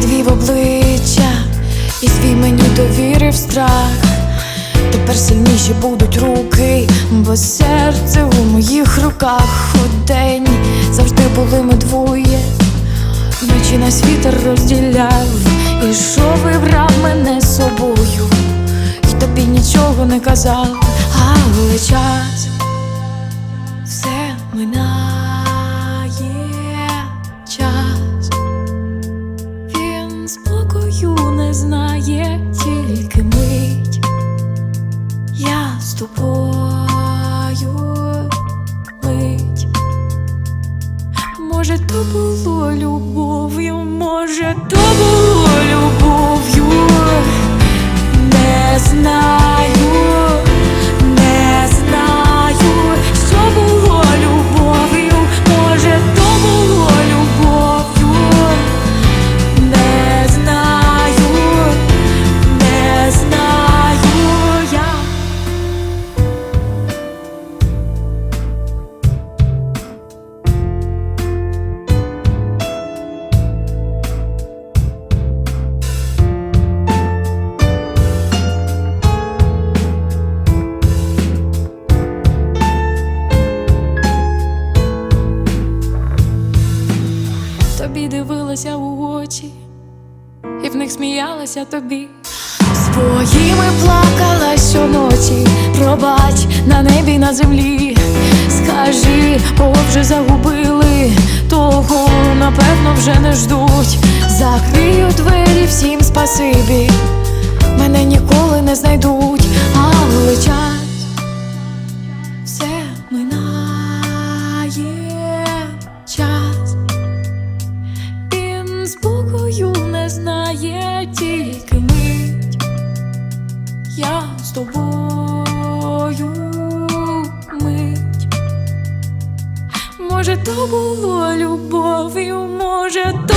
підвів обличчя, і свій мені довірив страх. Тепер сильніші будуть руки, бо серце у моїх руках. Удень завжди були ми двоє, вночі нас вітер розділяв, і що вибрав мене з собою, і тобі нічого не казав, але час все тобою мить. Може, то було любов'ю, може, то було любов'ю. Не знаю, дивилася у очі, і в них сміялася тобі. Своїми плакала щоночі, пробач на небі на землі. Скажи, кого вже загубили, того напевно вже не ждуть. Закрию двері всім спасибі, мене ніколи не знайдуть, але час Він не знає тільки мить. Я з тобою мить. Може, то було любов'ю, може, то